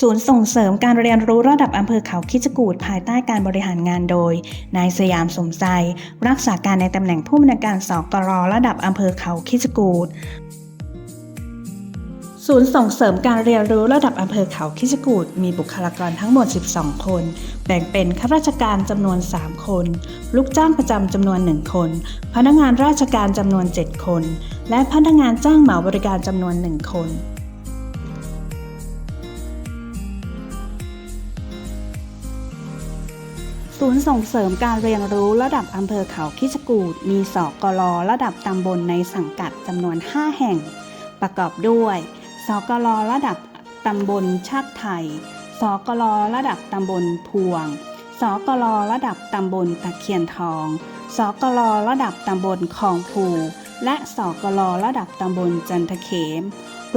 ศูนย์ส่งเสริมการเรียนรู้ระดับอำเภอเขาคิดกูดภายใต้การบริหารงานโดย นายสยามสมใจรักษาการในตำแหน่งผู้อำนวยการสอกรระดับอำเภอเขาคิดกูดศูนย์ส่งเสริมการเรียนรู้ระดับอำเภอเขาคิชกูดมีบุคลากรทั้งหมด 12 คน แบ่งเป็นข้าราชการจำนวน 3 คน ลูกจ้างประจำจำนวน 1 คน พนักงานราชการจำนวน 7 คน และพนักงานจ้างเหมาบริการจำนวน 1 คน ศูนย์ส่งเสริมการเรียนรู้ระดับอำเภอเขาคิชกูดมีสกลระดับตำบลในสังกัดจำนวน 5 แห่ง ประกอบด้วยสกลระดับตำบลชาติไทย สกลระดับตำบลพวง สกลระดับตำบลตะเคียนทอง สกลระดับตำบลคลองภู และสกลระดับตำบลจันทเขม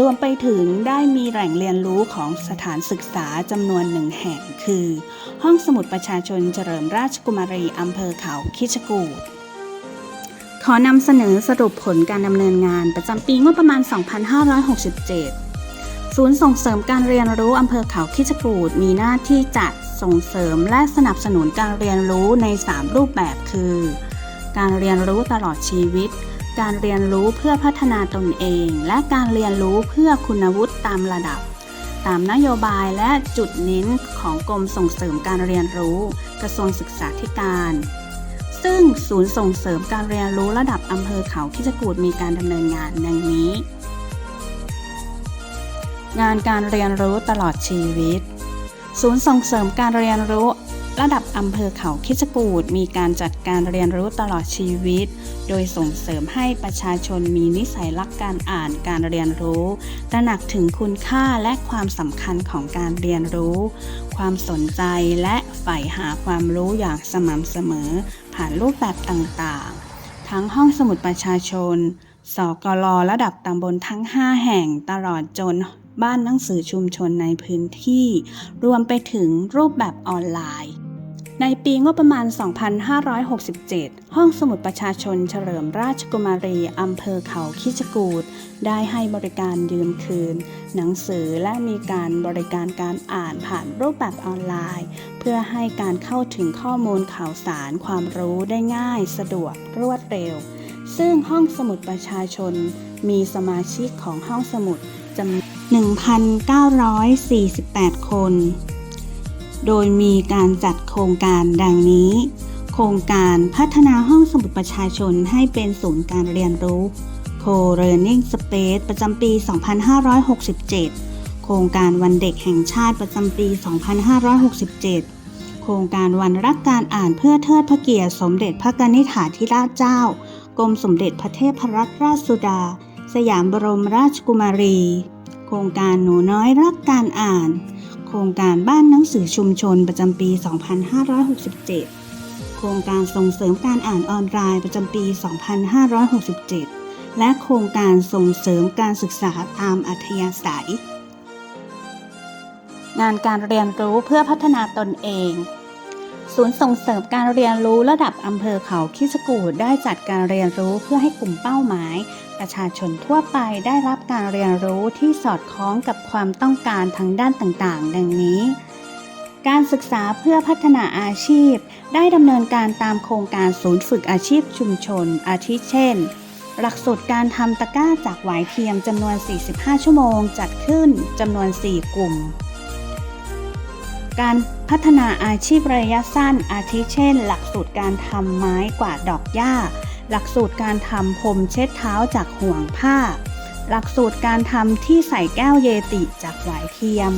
รวมไปถึงได้มีแหล่งเรียนรู้ของสถานศึกษาจำนวนหนึ่งแห่งคือ ห้องสมุดประชาชนเฉลิมราชกุมารีอำเภอเขาคิชกูดขอนำเสนอสรุปผลการดำเนินงานประจำปีงบประมาณ 2567 ศูนย์ส่งเสริมการเรียนรู้อำเภอเขาคิชกูดมีหน้าที่จัดส่งเสริมและสนับสนุนการเรียนรู้ใน 3 รูปแบบคือ การเรียนรู้ตลอดชีวิต การเรียนรู้เพื่อพัฒนาตนเอง และการเรียนรู้เพื่อคุณวุฒิตามระดับ ตามนโยบายและจุดเน้นของกรมส่งเสริมการเรียนรู้ กระทรวงศึกษาธิการ ซึ่งศูนย์ส่งเสริมการเรียนรู้ระดับอำเภอเขาคิจกูดมีการดำเนินงานดังนี้ งานการเรียนรู้ตลอดชีวิต ศูนย์ส่งเสริมการเรียนรู้ ระดับอำเภอเขาคิจกูดมีการจัดการเรียนรู้ตลอดชีวิต โดยส่งเสริมให้ประชาชนมีนิสัยรักการอ่านการเรียนรู้ ตระหนักถึงคุณค่าและความสำคัญของการเรียนรู้ ความสนใจและใฝ่หาความรู้อย่างสม่ำเสมอ ผ่านรูปแบบต่างๆ ทั้งห้องสมุดประชาชน สกลระดับตำบลทั้ง 5 แห่งตลอดจนบ้านหนังสือชุมชนในพื้นที่ รวมไปถึงรูปแบบออนไลน์ ในปีงบประมาณ 2567 ห้องสมุดประชาชนเฉลิมราชกุมารีอำเภอเขาคิชกูดได้ให้บริการยืมคืน หนังสือและมีการบริการการอ่านผ่านรูปแบบออนไลน์ เพื่อให้การเข้าถึงข้อมูลข่าวสารความรู้ได้ง่าย สะดวกรวดเร็ว ซึ่งห้องสมุดประชาชน มีสมาชิกของห้องสมุดจำนวน1,948 คน โดยมีการจัดโครงการดังนี้ โครงการพัฒนาห้องสมุดประชาชนให้เป็นศูนย์การเรียนรู้ Co-Learning Space ประจำปี 2567 โครงการวันเด็กแห่งชาติประจำปี 2567 โครงการวันรักการอ่านเพื่อเทิดพระเกียรติสมเด็จพระกนิษฐาธิราชเจ้ากรมสมเด็จพระเทพรัตนราชสุดา สยามบรมราชกุมารี โครงการหนูน้อยรักการอ่าน ครงการบ้านหนังสือชุมชนประจำปี 2567 โครงการส่งเสริมการอ่านออนไลน์ประจำปี 2567 และโครงการส่งเสริมการศึกษาตามอัธยาศัย งานการเรียนรู้เพื่อพัฒนาตนเอง ศูนย์ส่งเสริมการเรียนรู้ระดับอำเภอเขาคิสกูดได้จัดการเรียนรู้เพื่อให้กลุ่มเป้าหมาย ประชาชนทั่วไปได้รับการเรียนรู้ที่สอดคล้องกับความต้องการทางด้านต่างๆ ดังนี้ การศึกษาเพื่อพัฒนาอาชีพ ได้ดำเนินการตามโครงการศูนย์ฝึกอาชีพชุมชน อาทิเช่น หลักสูตรการทำตะกร้าจากหวายเทียมจำนวน 45 ชั่วโมง จัดขึ้นจำนวน 4 กลุ่ม การพัฒนาอาชีพระยะสั้นอาทิเช่น หลักสูตรการทำไม้กวาดดอกหญ้า หลักสูตรการทำพรมเช็ดเท้าจากห่วงผ้า หลักสูตรการทำที่ใส่แก้วเยติจากหวายเทียม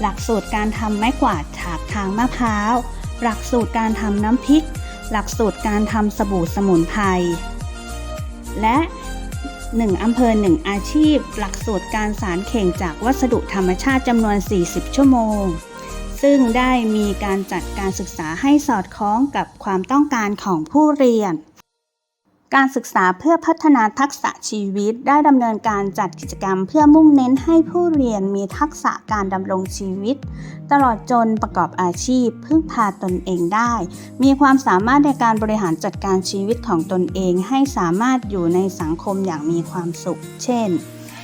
หลักสูตรการทำไม้กวาดถากทางมะพร้าว หลักสูตรการทำน้ำพริก หลักสูตรการทำสบู่สมุนไพร และ1อำเภอ 1 อาชีพ หลักสูตรการสารเข่งจากวัสดุธรรมชาติจำนวน 40 ชั่วโมง ซึ่งได้มีการจัดการศึกษาให้สอดคล้องกับความต้องการของผู้เรียน การศึกษาเพื่อพัฒนาทักษะชีวิต ได้ดำเนินการจัดกิจกรรม เพื่อมุ่งเน้นให้ผู้เรียนมีทักษะการดำรงชีวิต ตลอดจนประกอบอาชีพ พึ่งพาตนเองได้ มีความสามารถในการบริหารจัดการชีวิตของตนเอง ให้สามารถอยู่ในสังคมอย่างมีความสุข เช่น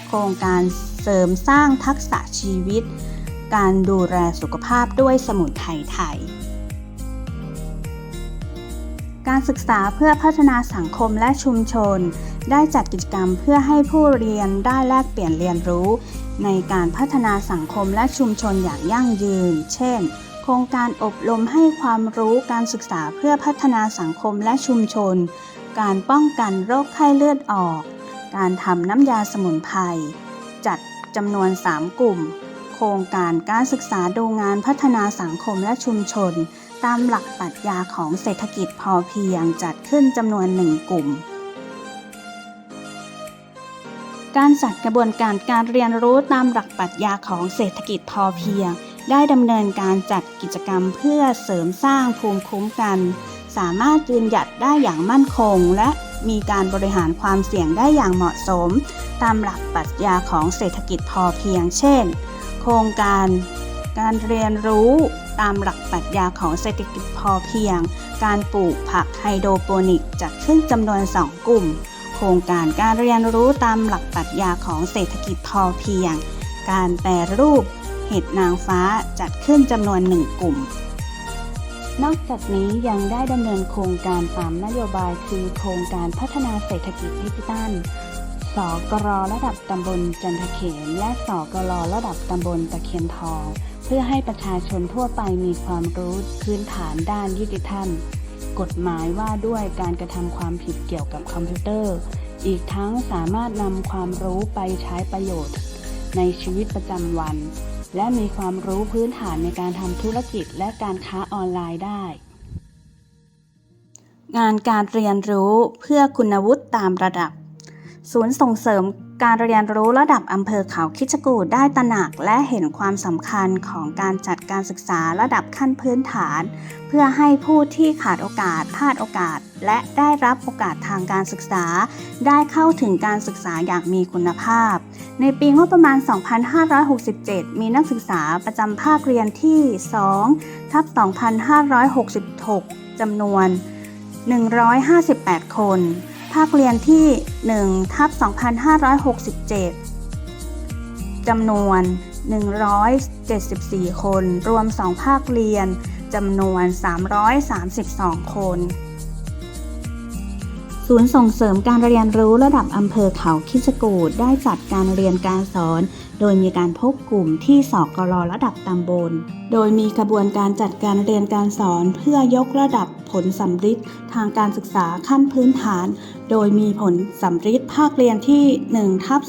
โครงการเสริมสร้างทักษะชีวิต การดูแลสุขภาพด้วยสมุนไพรไทย การศึกษาเพื่อพัฒนาสังคมและชุมชน ได้จัดกิจกรรมเพื่อให้ผู้เรียนได้แลกเปลี่ยนเรียนรู้ ในการพัฒนาสังคมและชุมชนอย่างยั่งยืน เช่น โครงการอบรมให้ความรู้การศึกษาเพื่อพัฒนาสังคมและชุมชน การป้องกันโรคไข้เลือดออก การทำน้ำยาสมุนไพร จัดจำนวน 3 กลุ่ม ครงการการศึกษาดูงานพัฒนาสังคมและชุมชน ตามหลักปรัชญาของเศรษฐกิจพอเพียงจัดขึ้นจำนวนหนึ่งกลุ่ม การจัดกระบวนการการเรียนรู้ตามหลักปรัชญาของเศรษฐกิจพอเพียง ได้ดำเนินการจัดกิจกรรมเพื่อเสริมสร้างภูมิคุ้มกัน สามารถยืนหยัดได้อย่างมั่นคงและมีการบริหารความเสี่ยงได้อย่างเหมาะสม ตามหลักปรัชญาของเศรษฐกิจพอเพียง เช่น โครงการ การเรียนรู้ตามหลักปรัชญาของเศรษฐกิจพอเพียง การปลูกผักไฮโดรโปนิกจัดขึ้นจำนวน 2 กลุ่ม โครงการการเรียนรู้ตามหลักปรัชญาของเศรษฐกิจพอเพียง การแปรรูป เห็ดนางฟ้าจัดขึ้นจำนวนหนึ่งกลุ่มนอกจากนี้ยังได้ดำเนินโครงการตามนโยบายคือโครงการพัฒนาเศรษฐกิจดิจิทัล สกรระดับตำบลจันทเขมและสกรระดับตำบลตะเคียนทอง เพื่อให้ประชาชนทั่วไปมีความรู้พื้นฐานด้านดิจิทัลกฎหมายว่าด้วยการกระทำความผิดเกี่ยวกับคอมพิวเตอร์ อีกทั้งสามารถนำความรู้ไปใช้ประโยชน์ ในชีวิตประจำวัน และมีความรู้พื้นฐานในการทำธุรกิจและการค้าออนไลน์ได้งานการเรียนรู้เพื่อคุณวุฒิตามระดับ ศูนย์ส่งเสริมการเรียนรู้ระดับอำเภอเขาคิดจกูฏได้ตระหนักและเห็นความสำคัญของการจัดการศึกษาระดับขั้นพื้นฐาน เพื่อให้ผู้ที่ขาดโอกาสพลาดโอกาส และได้รับโอกาสทางการศึกษา ได้เข้าถึงการศึกษาอย่างมีคุณภาพ ในปีงบประมาณ 2567 มีนักศึกษาประจำภาคเรียนที่2ทับ2566จำนวน 158 คนาคเรียนที่1ทับ2567จำนวน 174 คน รวม 2 ภาคเรียนจำนวน 332 คนศูนย์ส่งเสริมการเรียนรู้ระดับอำเภอเขาคิชกูฏได้จัดการเรียนการสอน โดยมีการพบกลุ่มที่สอกรระดับตำบล โดยมีกระบวนการจัดการเรียนการสอนเพื่อยกระดับ ผลสำฤทธิ์ทางการศึกษาขั้นพื้นฐาน โดยมีผลสำฤทธิ์ภาคเรียนที่1ทับ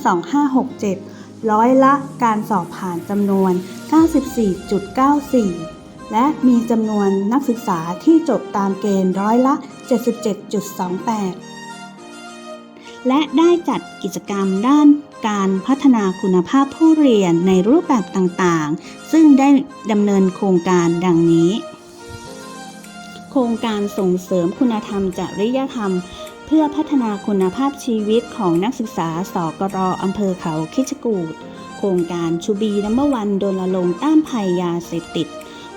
2567 ร้อยละการสอบผ่านจำนวน 94.94 และมีจำนวนนักศึกษาที่จบตามเกณฑ์ร้อยละ 77.28 และได้จัดกิจกรรมด้านการพัฒนาคุณภาพผู้เรียนในรูปแบบต่างๆ ซึ่งได้ดำเนินโครงการดังนี้ โครงการส่งเสริมคุณธรรมจริยธรรม เพื่อพัฒนาคุณภาพชีวิตของนักศึกษาสกรอำเภอเขาคิชกูฏโครงการชูบีนัมวันโดนลรงต้านภัยยาเสพติด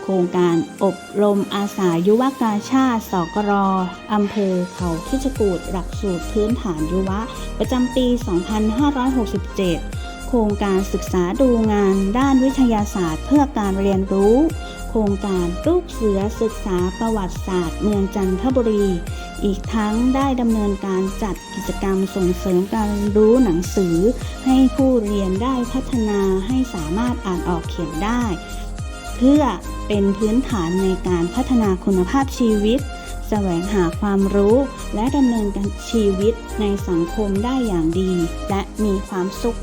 โครงการอบรมอาสายุวกาชาติสกรอำเภอเขาคิชกูฏหลักสูตรพื้นฐานยุวะ ประจำปี 2567 โครงการศึกษาดูงานด้านวิทยาศาสตร์ เพื่อการเรียนรู้ ครงการลูกเสือศึกษาประวัติศาสตร์ เมืองจันทบุรี อีกทั้งได้ดำเนินการจัดกิจกรรมส่งเสริมการรู้หนังสือ ให้ผู้เรียนได้พัฒนาให้สามารถอ่านออกเขียนได้ เพื่อเป็นพื้นฐานในการพัฒนาคุณภาพชีวิต แสวงหาความรู้และดำเนินการชีวิตในสังคมได้อย่างดี และมีความสุข